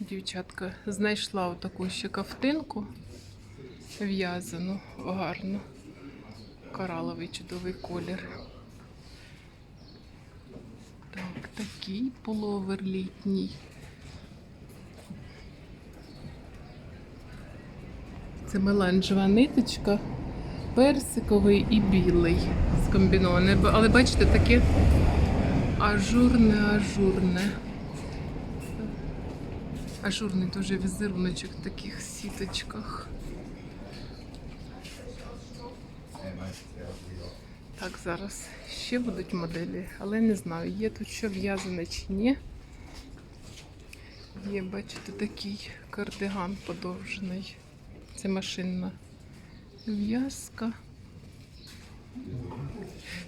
Дівчатка знайшла отаку ще ковтинку в'язану, гарну. Кораловий чудовий колір. Так, такий пуловер літній. Це меланжева ниточка, персиковий і білий скомбіноване. Але бачите, таке ажурне, ажурне. Ажурний дуже візеруночок в таких сіточках. Так, зараз ще будуть моделі, але не знаю, є тут що в'язане чи ні. Є, бачите, такий кардиган подовжений. Це машинна в'язка.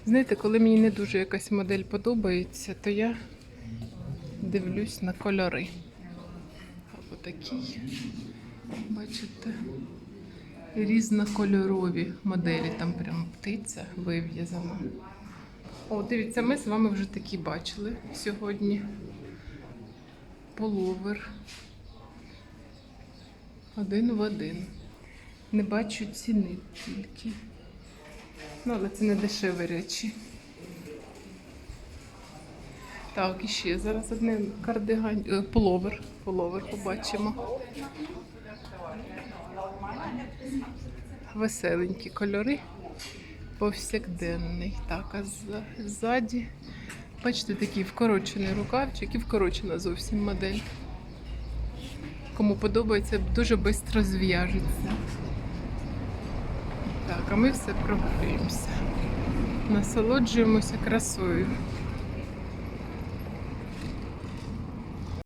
Знаєте, коли мені не дуже якась модель подобається, то я дивлюсь на кольори. Такі, бачите, різнокольорові моделі. Там прям птиця вив'язана. О, дивіться, ми з вами вже такі бачили сьогодні. Половер. Один в один. Не бачу ціни тільки. Ну, але це не дешеві речі. Так, і ще зараз одне кардиган, е, половер. Половер побачимо. Веселенькі кольори. Повсякденний. Так, а ззаді, бачите, такий вкорочений рукавчик і вкорочена зовсім модель. Кому подобається, дуже швидко зв'яжеться. Так, а ми все прогулюємося. Насолоджуємося красою.